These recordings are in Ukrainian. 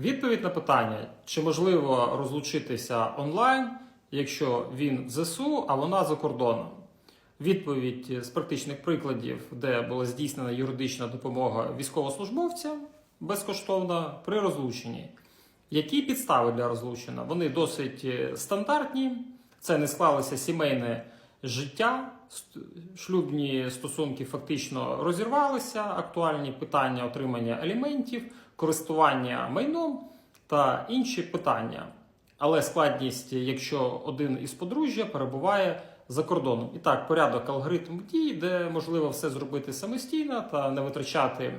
Відповідь на питання, чи можливо розлучитися онлайн, якщо він в ЗСУ, а вона за кордоном. Відповідь з практичних прикладів, де була здійснена юридична допомога військовослужбовцям безкоштовна при розлученні. Які підстави для розлучення? Вони досить е, стандартні. Це не склалося сімейне життя, шлюбні стосунки фактично розірвалися, актуальні питання отримання аліментів, користування майном та інші питання. Але складність, якщо один із подружжя перебуває за кордоном. І так, порядок алгоритм дій, де можливо все зробити самостійно та не витрачати е,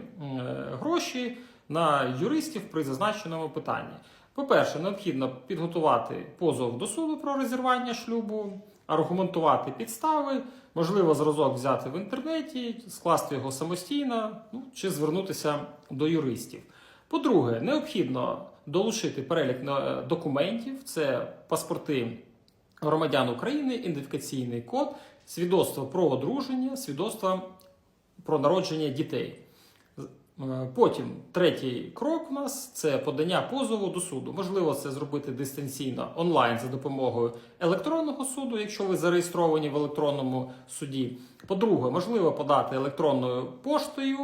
гроші на юристів при зазначеному питанні. По-перше, необхідно підготувати позов до суду про розірвання шлюбу, аргументувати підстави, можливо, зразок взяти в інтернеті, скласти його самостійно, ну, чи звернутися до юристів. По-друге, необхідно долучити перелік е, документів: це паспорти громадян України, ідентифікаційний код, свідоцтво про одруження, свідоцтво про народження дітей. Е, Потім третій крок у нас це подання позову до суду. Можливо, це зробити дистанційно онлайн за допомогою електронного суду, якщо ви зареєстровані в електронному суді. По-друге, можливо подати електронною поштою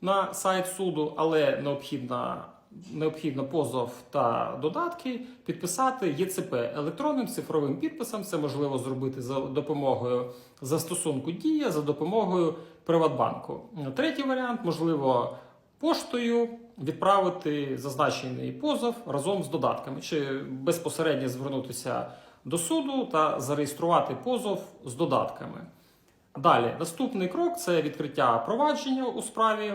на сайт суду, але необхідно, необхідно позов та додатки підписати ЄЦП електронним цифровим підписом. Це можливо зробити за допомогою застосунку Дія за допомогою Приватбанку. Третій варіант можливо поштою відправити зазначений позов разом з додатками, чи безпосередньо звернутися до суду та зареєструвати позов з додатками. Далі, наступний крок це відкриття провадження у справі.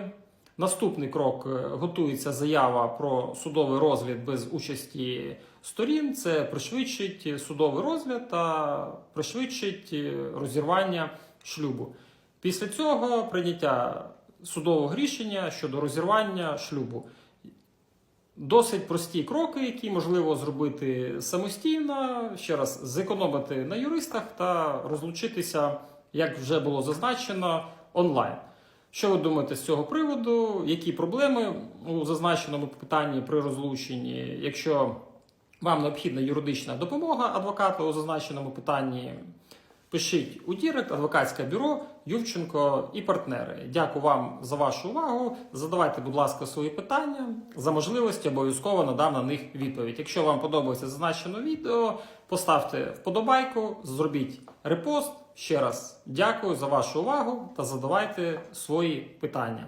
Наступний крок е, готується заява про судовий розгляд без участі сторін. Це пришвидшить судовий розгляд та пришвидшить е, розірвання шлюбу. Після цього прийняття судового рішення щодо розірвання шлюбу. Досить прості кроки, які можливо зробити самостійно, ще раз зекономити на юристах та розлучитися, як вже було зазначено, онлайн. Що ви думаєте з цього приводу? Які проблеми у зазначеному питанні при розлученні? Якщо вам необхідна юридична допомога адвоката у зазначеному питанні, пишіть у Дірект, адвокатське бюро Ювченко і партнери. Дякую вам за вашу увагу. Задавайте, будь ласка, свої питання. За можливості обов'язково надам на них відповідь. Якщо вам подобається зазначене відео, поставте вподобайку, зробіть репост. Ще раз дякую за вашу увагу та задавайте свої питання.